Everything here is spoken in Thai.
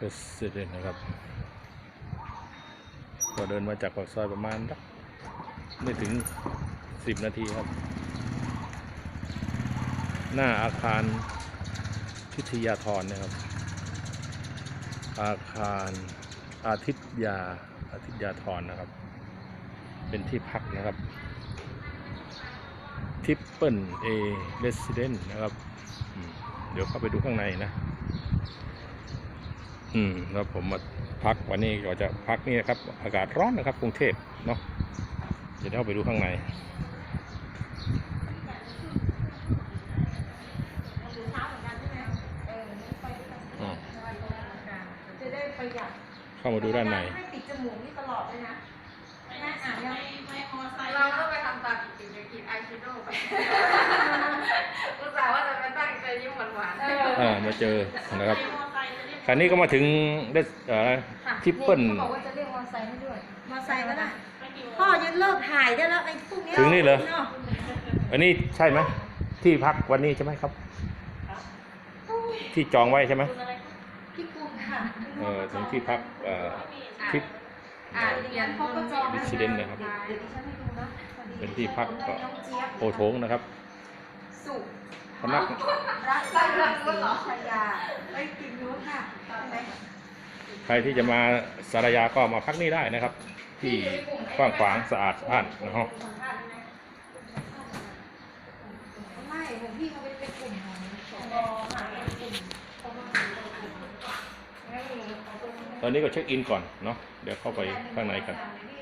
เรสซิเดนนะครับก็เดินมาจากปากซอยประมาณสักไม่ถึงสิบนาทีครับ หน้าอาคารทิทยาธรนะครับ อาคารอาทิตยาอาทิตยาธรนะครับ เป็นที่พักนะครับทิปเปิลเอเรสซิเดนนะครับ เดี๋ยวเข้าไปดูข้างในนะ อืมแล้วผมมาพักวันนี้ก็จะพักนี่นะครับ อากาศร้อนนะครับ กรุงเทพเนาะเดี๋ยวเข้าไปดูข้างในอืมจะได้ประหยัดเข้ามาดูด้านในให้ปิดจมูกนี่ตลอดเลยนะแม่อ่านยังเราก็ไปทำตามกิจกิจไอคิโดไปอุตส่าห์ว่าจะไปตั้งใจยิ้มหวานเอๆอ่ามาเจอนะครับ คราวนี้ก็มาถึงเดสเอ่อทิปเปิลเขาบอกว่าจะเรียกมอไซค์ให้ด้วย มอไซค์ก็ได้พ่อจะเลิกถ่ายได้แล้วไอ้พวกนี้ถึงนี่เหรอนาะอันนี้ใช่ไหมที่พักวันนี้ใช่ไหมครับที่จองไว้ใช่ไหมพี่กุมค่ะเออถึงที่พักเอ่อทิป อ่าเรียนเขาก็จองดิสซิเดนต์นะครับ เดี๋ยวดิฉันให้ดูนะพอดีเป็นที่พักก็น้องเจี๊ยบโอโถงนะครับ สุ พนักรักตั้งรักศรีชายาไอ้ยกินนู้นค่ะใช่ไหมใครที่จะมาสารยาก็มาพักนี่ได้นะครับ ที่กว้างขวางสะอาดสะอ้านนะครับไม่ของพี่เขาเป็นเป็นกลุ่มของของหาเป็นกลุ่มของไม่ตอนนี้ก็เช็คอินก่อนเนาะเดี๋ยวเข้าไปข้างในกันเ